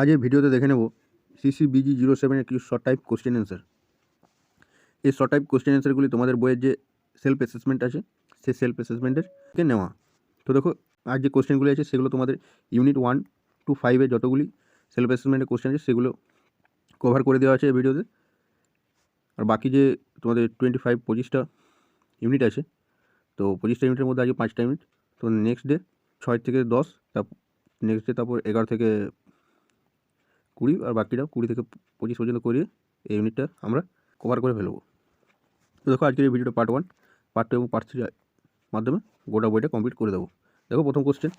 আজ এই ভিডিওতে দেখে নেব সিসিবিজি জিরো সেভেনের কিছু শর্ট টাইপ কোশ্চেন অ্যান্সার এই শর্ট টাইপ কোশ্চেন অ্যান্সারগুলি তোমাদের বইয়ের যে সেলফ অ্যাসেসমেন্ট আছে, সেই সেলফ অ্যাসেসমেন্টের কে নেওয়া। তো দেখো আর যে কোশ্চেনগুলি আছে, সেগুলো তোমাদের ইউনিট ওয়ান টু ফাইভে যতগুলি সেলফ অ্যাসেসমেন্টের কোশ্চেন আছে, সেগুলো কভার করে দেওয়া আছে এই ভিডিওতে। আর বাকি যে তোমাদের টোয়েন্টি ফাইভ পঁচিশটা ইউনিট আছে, তো পঁচিশটা ইউনিটের মধ্যে আজকে পাঁচটা ইউনিট তো নেক্সট ডে ছয় থেকে দশ তারপর নেক্সট ডে তারপর এগারো থেকে কুড়ি আর বাকিটা কুড়ি থেকে পঁচিশ পর্যন্ত করিয়ে এই ইউনিটটা আমরা কভার করে ফেলব। তো দেখো আজকের এই ভিডিওটা পার্ট ওয়ান পার্ট টু এবং পার্ট থ্রির মাধ্যমে গোটা বইটা কমপ্লিট করে দেবো। দেখো প্রথম কোশ্চেন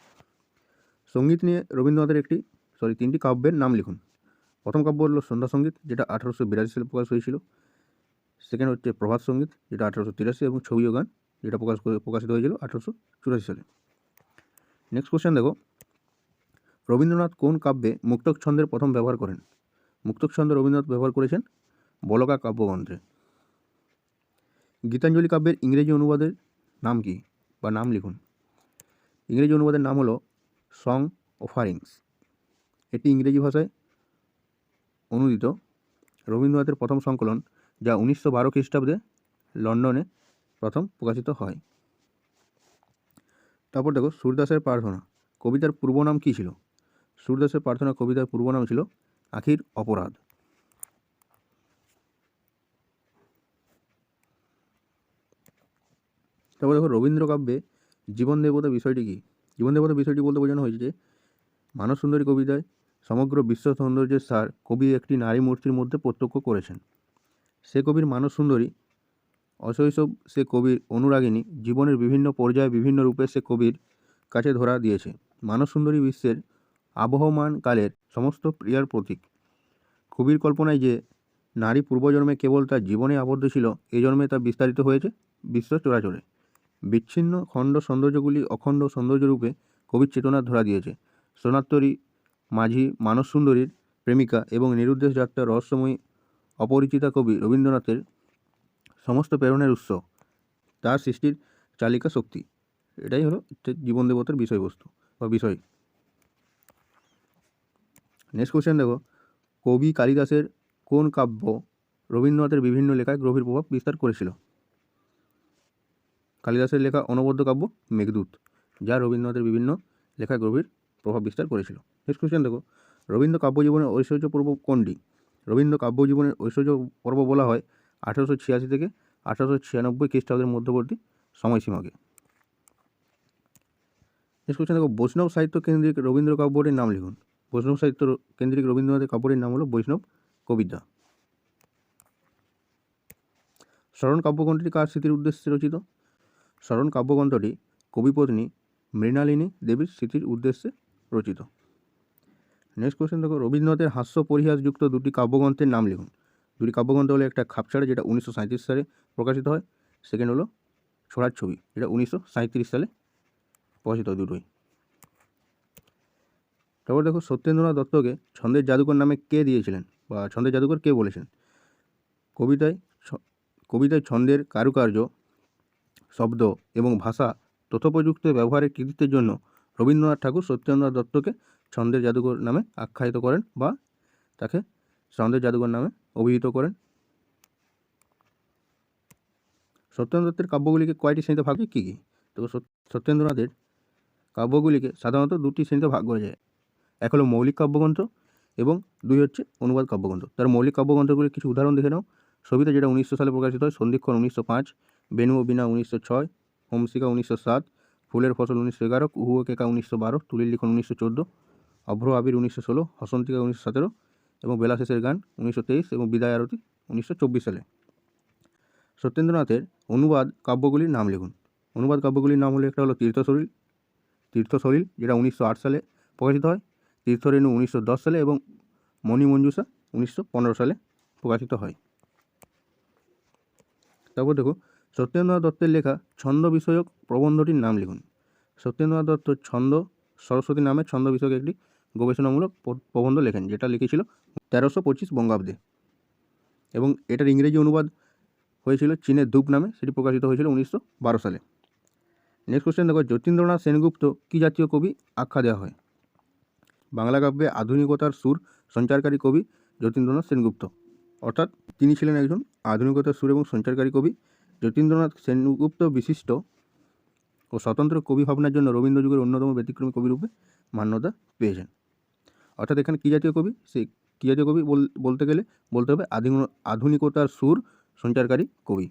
সংগীত নিয়ে রবীন্দ্রনাথের একটি সরি তিনটি কাব্যের নাম লিখুন। প্রথম কাব্য হলো সন্ধ্যা সংগীত, যেটা আঠারোশো বিরাশি সালে প্রকাশ হয়েছিল। সেকেন্ড হচ্ছে প্রভাত সংগীত, যেটা আঠারোশো তিরাশি এবং ছবি গান, যেটা প্রকাশ করে, প্রকাশিত হয়েছিল আঠারোশো চুরাশি সালে। নেক্সট কোশ্চেন দেখো রবীন্দ্রনাথ কোন কাব্যে মুক্তক ছন্দের প্রথম ব্যবহার করেন? মুক্তক ছন্দ রবীন্দ্রনাথ ব্যবহার করেছেন বলকা কাব্যগ্রন্থে। গীতাঞ্জলি কাব্যের ইংরেজি অনুবাদের নাম কি বা নাম লিখুন। ইংরেজি অনুবাদের নাম হলো সং অফারিংস এটি ইংরেজি ভাষায় অনুদিত রবীন্দ্রনাথের প্রথম সংকলন যা উনিশশো বারো খ্রিস্টাব্দে লন্ডনে প্রথম প্রকাশিত হয়। তারপর দেখো সূরদাসের প্রার্থনা। কবিতার পূর্ব নাম কী ছিল? সূরদাসের প্রার্থনা কবিতার পূর্ব নাম ছিল আখির অপরাধ। তারপর দেখো রবীন্দ্র কাব্যে জীবন দেবতা বিষয়টি কী? জীবন দেবতা বিষয়টি বলতে বোঝানো হয়েছে যে মানব সুন্দরী কবিতায় সমগ্র বিশ্ব সৌন্দর্যের সার কবি একটি নারী মূর্তির মধ্যে প্রত্যক্ষ করেছেন। সে কবির মানব সুন্দরী, অশৈশব সে কবির অনুরাগিনী, জীবনের বিভিন্ন পর্যায়ে বিভিন্ন রূপে সে কবির কাছে ধরা দিয়েছে। মানব সুন্দরী বিশ্বের আবহমান কালের সমস্ত প্রিয়ার প্রতীক। কবির কল্পনায় যে নারী পূর্বজন্মে কেবল তার জীবনে আবদ্ধ ছিল এই জন্মে তা বিস্তারিত হয়েছে বিশ্ব চরাচরে। বিচ্ছিন্ন খণ্ড সৌন্দর্যগুলি অখণ্ড সৌন্দর্যরূপে কবির চেতনা ধরা দিয়েছে। সোনাত্তরী মাঝি মানস সুন্দরীর প্রেমিকা এবং নিরুদ্দেশ যাত্রার রহস্যময়ী অপরিচিতা কবি রবীন্দ্রনাথের সমস্ত প্রেরণের উৎস। তার সৃষ্টির চালিকা শক্তি। এটাই হলো জীবন দেবতার বিষয়বস্তু বা বিষয়। নেক্সট কোশ্চেন দেখো। কবি কালিদাসের কোন কাব্য রবীন্দ্রনাথের বিভিন্ন লেখায় গভীর প্রভাব বিস্তার করেছিল? কালিদাসের লেখা অনবদ্য কাব্য মেঘদূত, যা রবীন্দ্রনাথের বিভিন্ন লেখায় গভীর প্রভাব বিস্তার করেছিল। নেক্সট কোশ্চেন দেখো। রবীন্দ্র কাব্যজীবনের ঐশ্বর্য পর্ব কোনটি? রবীন্দ্র কাব্যজীবনের ঐশ্বর্য পর্ব বলা হয় আঠারোশো ছিয়াশি থেকে আঠারোশো ছিয়ানব্বই খ্রিস্টাব্দের মধ্যবর্তী সময়সীমাকে। নেক্সট কোশ্চেন দেখো। বৈষ্ণব সাহিত্য কেন্দ্রিক রবীন্দ্র কাব্যটির নাম লিখুন। বৈষ্ণব সাহিত্য কেন্দ্রিক রবীন্দ্রনাথের কাব্যটির নাম হলো বৈষ্ণব কবিতা। স্মরণ কাব্যগ্রন্থটি কার স্মৃতির উদ্দেশ্যে রচিত? স্মরণ কাব্যগ্রন্থটি কবিপত্নী মৃণালিনী দেবীর স্মৃতির উদ্দেশ্যে রচিত। নেক্সট কোশ্চেন দেখো, রবীন্দ্রনাথের হাস্য পরিহাসযুক্ত দুটি কাব্যগ্রন্থের নাম লিখুন। দুটি কাব্যগ্রন্থ হলো একটা খাপছাড়া, যেটা উনিশশো সালে প্রকাশিত হয়। সেকেন্ড হলো ছোড়ার ছবি, যেটা উনিশশো সালে প্রকাশিত হয় দুটোই। তারপর দেখো সত্যেন্দ্রনাথ দত্তকে ছন্দের জাদুকর নামে কে দিয়েছিলেন? বা ছন্দের জাদুকর কে বলেছেন কবিতায় কবিতায় ছন্দের কারুকার্য, শব্দ এবং ভাষা তথ্যপ্রযুক্ত ব্যবহারের কৃতিত্বের জন্য রবীন্দ্রনাথ ঠাকুর সত্যেন্দ্রনাথ দত্তকে ছন্দের জাদুকর নামে আখ্যায়িত করেন বা তাকে ছন্দের জাদুকর নামে অভিহিত করেন। সত্যেন্দ্র দত্তের কাব্যগুলিকে কয়টি শ্রেণীতে ভাগ কী কী? তো সত্যেন্দ্রনাথের কাব্যগুলিকে সাধারণত দুটি শ্রেণীতে ভাগ করা যায়। এক হলো মৌলিক কাব্যগ্রন্থ এবং দুই হচ্ছে অনুবাদ কাব্যগ্রন্থ। তার মৌলিক কাব্যগ্রন্থগুলির কিছু উদাহরণ দেখে নাও। সবিতা যেটা উনিশশো সালে প্রকাশিত হয়, সন্ধিক্ষণ উনিশশো পাঁচ, বেনু ও বিনা উনিশশো ছয়, হোমসিকা উনিশশো সাত, ফুলের ফসল উনিশশো এগারো, কুহু কেকা উনিশশো বারো, তুলির লিখন উনিশশো চোদ্দ, অভ্র আবির উনিশশো ষোলো, হসন্তিকা উনিশশো সতেরো এবং বেলাশেষের গান উনিশশো তেইশ এবং বিদায় আরতি উনিশশো চব্বিশ সালে। সত্যেন্দ্রনাথের অনুবাদ কাব্যগুলির নাম লিখুন। অনুবাদ কাব্যগুলির নাম হলো একটা হলো তীর্থশরীর তীর্থশরীর যেটা উনিশশো আট সালে প্রকাশিত হয় তীর্থরেণু উনিশশো দশ সালে এবং মণিমঞ্জুষা উনিশশো পনেরো সালে প্রকাশিত হয়। তারপর দেখো, সত্যেন্দ্রনাথ দত্তের লেখা ছন্দ বিষয়ক প্রবন্ধটির নাম লিখুন। সত্যেন্দ্রনাথ দত্ত ছন্দ, সরস্বতী নামে ছন্দ বিষয়ক একটি গবেষণামূলক প্রবন্ধ লেখেন, যেটা লিখেছিল তেরোশো পঁচিশ বঙ্গাব্দে। এবং এটার ইংরেজি অনুবাদ হয়েছিল চীনের ধূপ নামে, সেটি প্রকাশিত হয়েছিল উনিশশো বারো সালে। নেক্সট কোশ্চেন দেখো, যতীন্দ্রনাথ সেনগুপ্ত কী জাতীয় কবি আখ্যা দেওয়া হয়? বাংলা কাব্যে আধুনিকতার সুর সঞ্চারকারী কবি যতীন্দ্রনাথ সেনগুপ্ত। অর্থাৎ তিনি ছিলেন একজন আধুনিকতার সুর এবং সঞ্চারকারী কবি। যতীন্দ্রনাথ সেনগুপ্ত বিশিষ্ট ও স্বতন্ত্র কবি ভাবনার জন্য রবীন্দ্র যুগের অন্যতম ব্যতিক্রমী কবিরূপে মান্যতা পেয়েছেন। অর্থাৎ এখানে কী জাতীয় কবি? সেই কী জাতীয় কবি বল- বলতে গেলে বলতে হবে আধুন- আধুনিকতার সুর সঞ্চারকারী কবি।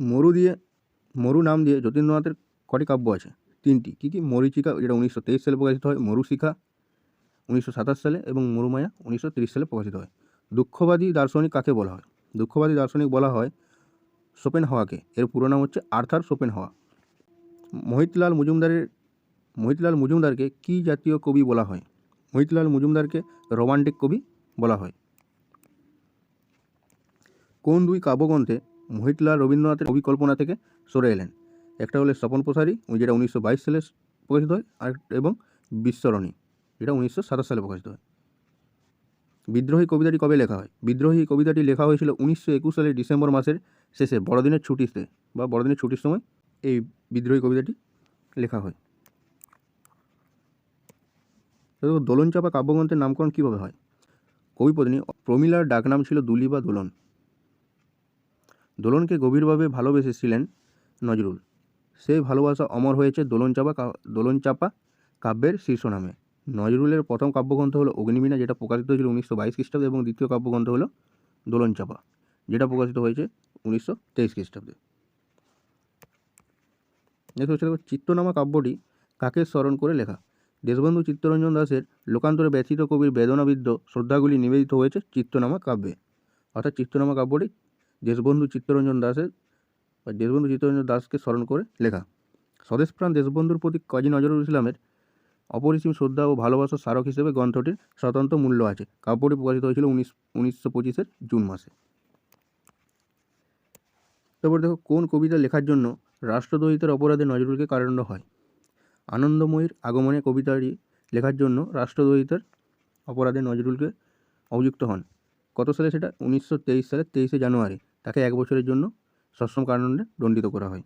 মরু দিয়ে, মরু নাম দিয়ে যতীন্দ্রনাথের কটি কাব্য আছে? তিনটি। কী কী? মরীচিকা, যেটা উনিশশো তেইশ সালে প্রকাশিত হয়। মরুশিখা, উনিশশো সাতাশ সালে এবং মরুমায়া, উনিশশো তিরিশ সালে প্রকাশিত হয়। দুঃখবাদী দার্শনিক কাকে বলা হয়? দুঃখবাদী দার্শনিক বলা হয় সোপেন হাওয়াকে এর পুরো নাম হচ্ছে আর্থার সোপেন হাওয়া মহিতলাল মজুমদারের, মহিতলাল মজুমদারকে কী জাতীয় কবি বলা হয়? মহিতলাল মজুমদারকে রোমান্টিক কবি বলা হয়। কোন দুই কাব্যগ্রন্থে মহিতলাল রবীন্দ্রনাথের অভিকল্পনা থেকে সরে এলেন? একটা হলো স্বপন প্রসারী যেটা উনিশশো বাইশ সালে প্রকাশিত হয়, আর এবং বিশ্বরণী, যেটা উনিশশো সাতাশ সালে প্রকাশিত হয়। বিদ্রোহী কবিতাটি কবে লেখা হয়? বিদ্রোহী কবিতাটি লেখা হয়েছিল উনিশশো একুশ সালের ডিসেম্বর মাসের শেষে, বড়দিনের ছুটিতে বা বড়দিনের ছুটির সময় এই বিদ্রোহী কবিতাটি লেখা হয়। এবার দোলন চাপা কাব্যগ্রন্থের নামকরণ কীভাবে হয়? কবিপত্নী প্রমিলার ডাকনাম ছিল দুলি বা দোলন। দোলনকে গভীরভাবে ভালোবেসেছিলেন নজরুল। সেই ভালোবাসা অমর হয়েছে দোলন চাপা দোলন চাপা কাব্যের শীর্ষ নামে নজরুলের প্রথম কাব্যগ্রন্থ হলো অগ্নিবীণা, যেটা প্রকাশিত হয়েছিল উনিশশো বাইশ খ্রিস্টাব্দে এবং দ্বিতীয় কাব্যগ্রন্থ হলো দোলন চাপা যেটা প্রকাশিত হয়েছে উনিশশো তেইশ খ্রিস্টাব্দে। নেক্সট হচ্ছে চিত্তনামা কাব্যটি কাকে স্মরণ করে লেখা? দেশবন্ধু চিত্তরঞ্জন দাসের লোকান্তরে ব্যথিত কবির বেদনাবিদ্ধ শ্রদ্ধাগুলি নিবেদিত হয়েছে চিত্তনামা কাব্যে। অর্থাৎ চিত্তনামা কাব্যটি দেশবন্ধু চিত্তরঞ্জন দাসের বা দেশবন্ধু চিত্তরঞ্জন দাসকে স্মরণ করে লেখা স্বদেশপ্রাণ দেশবন্ধুর প্রতি কাজী নজরুল ইসলামের অপরিসীম শ্রদ্ধা ও ভালোবাসার স্মারক হিসেবে গ্রন্থটির স্বতন্ত্র মূল্য আছে। কাব্যটি প্রকাশিত হয়েছিল উনিশ, উনিশশো পঁচিশের জুন মাসে। তারপর দেখো, কোন কবিতা লেখার জন্য রাষ্ট্রদ্রোহিতার অপরাধে নজরুলকে কারাদণ্ড হয়? আনন্দময়ীর আগমনে কবিতাটি লেখার জন্য রাষ্ট্রদ্রোহিতার অপরাধে নজরুলকে অভিযুক্ত হন। কত সালে সেটা? উনিশশো তেইশ সালের তেইশে জানুয়ারি। তাকে এক বছরের জন্য সশ্রম কারাদণ্ডে দণ্ডিত করা হয়।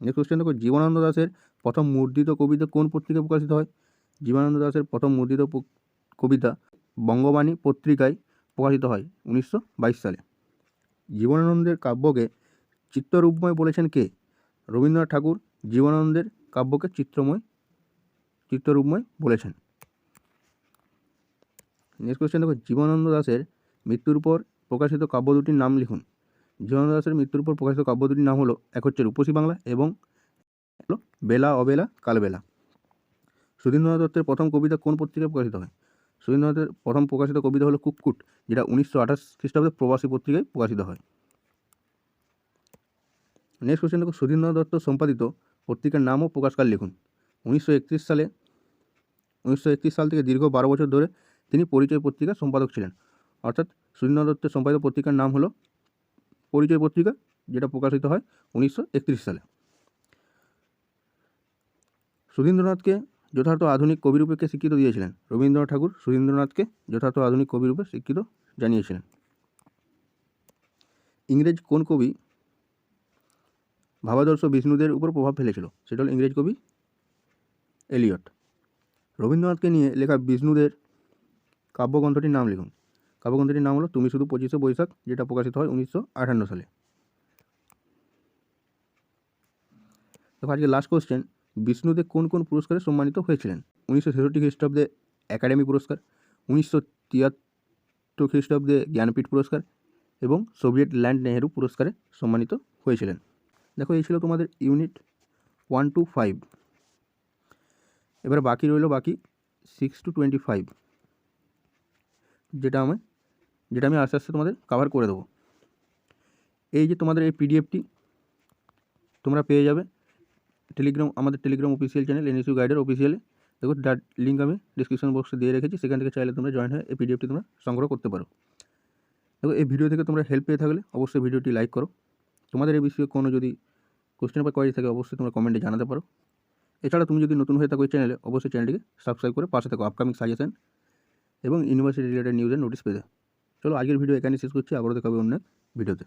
নেক্সট কোশ্চেন দেখো, জীবনানন্দ দাসের প্রথম মুদ্রিত কবিতা কোন পত্রিকায় প্রকাশিত হয়? জীবনানন্দ দাসের প্রথম মুদ্রিত কবিতা বঙ্গবাণী পত্রিকায় প্রকাশিত হয় উনিশশো বাইশ সালে। জীবনানন্দের কাব্যকে চিত্ররূপময় বলেছেন কে? রবীন্দ্রনাথ ঠাকুর জীবনানন্দের কাব্যকে চিত্রময় চিত্ররূপময় বলেছেন। নেক্সট কোশ্চেন দেখো, জীবনানন্দ দাসের মৃত্যুর পর প্রকাশিত কাব্য দুটির নাম লিখুন। জীবনানন্দ দাসের মৃত্যুর পর প্রকাশিত কাব্য দুটির নাম হলো এক হচ্ছে রূপসী বাংলা এবং হলো বেলা, অবেলা, কালবেলা। সুধীন্দ্রনাথ দত্তের প্রথম কবিতা কোন পত্রিকায় প্রকাশিত হয়? সুধীন্দ্রনাথের প্রথম প্রকাশিত কবিতা হলো কুক্কুট যেটা উনিশশো আঠাশ খ্রিস্টাব্দে প্রবাসী পত্রিকায় প্রকাশিত হয়। নেক্সট কোশ্চেন দেখো। সুধীন্দ্রনাথ দত্ত সম্পাদিত পত্রিকার নাম ও প্রকাশকাল লিখুন। উনিশশো একত্রিশ সালে, উনিশশো একত্রিশ সাল থেকে দীর্ঘ বারো বছর ধরে তিনি পরিচয় পত্রিকার সম্পাদক ছিলেন। অর্থাৎ সুধীন্দ্রনাথ দত্তের সম্পাদিত পত্রিকার নাম হলো পরিচয় পত্রিকা যেটা প্রকাশিত হয় উনিশশো একত্রিশ সালে। সুধীন্দ্রনাথকে যথার্থ আধুনিক কবিরূপে কে স্বীকৃত দিয়েছিলেন? রবীন্দ্রনাথ ঠাকুর সুধীন্দ্রনাথকে যথার্থ আধুনিক কবিরূপে স্বীকৃত জানিয়েছিলেন। ইংরেজ কোন কবি ভাবাদর্শ বিষ্ণুদের উপর প্রভাব ফেলেছিল? সেটা হল ইংরেজ কবি এলিয়ট। রবীন্দ্রনাথকে নিয়ে লেখা বিষ্ণুদের কাব্যগ্রন্থটির নাম লিখুন। কাব্যগ্রন্থটির নাম হলো তুমি শুধু পঁচিশে বৈশাখ যেটা প্রকাশিত হয় উনিশশো আটান্ন সালে। দেখো, আজকে লাস্ট কোশ্চেন বিষ্ণুদেব কোন কোন পুরস্কারে সম্মানিত হয়েছিলেন? উনিশশো ছেষট্টি খ্রিস্টাব্দে একাডেমি পুরস্কার, উনিশশো তিয়াত্তর খ্রিস্টাব্দে জ্ঞানপীঠ পুরস্কার এবং সোভিয়েট ল্যান্ড নেহেরু পুরস্কারে সম্মানিত হয়েছিলেন। দেখো, এই ছিল তোমাদের ইউনিট ওয়ান টু ফাইভ এবার বাকি রইল বাকি সিক্স টু টোয়েন্টি ফাইভ যেটা আমি যেটা আমি আস্তে আস্তে তোমাদের কাভার করে দেবো। এই যে তোমাদের এই পিডিএফটি তোমরা পেয়ে যাবে টেলিগ্রাম আমাদের টেলিগ্রাম অফিসিয়াল চ্যানেল এনএসইউ গাইডের অফিসিয়ালে দেখো ডাট লিঙ্ক আমি ডিসক্রিপশন বক্সে দিয়ে রেখেছি, সেখান থেকে চাইলে তোমরা জয়েন হয়ে এই পিডিএফটি তোমরা সংগ্রহ করতে পারো। দেখো, এই ভিডিও থেকে তোমরা হেল্প পেয়ে থাকলে অবশ্যই ভিডিওটি লাইক করো। তোমাদের এই বিষয়ে কোনো যদি কোশ্চেন বা কোয়ারি থাকে, অবশ্যই তোমরা কমেন্টে জানাতে পারো। এছাড়া তুমি যদি নতুন হয়ে থাকো এই চ্যানেলে অবশ্যই চ্যানেলটিকে সাবস্ক্রাইব করে পাশে থাকো আপকামিং সাজেশন এবং ইউনিভার্সিটি রিলেটেড নিউজের নোটিস পেতে। চলো আজকের ভিডিও এখানে শেষ করছি আবারও দেখাবে অন্য ভিডিওতে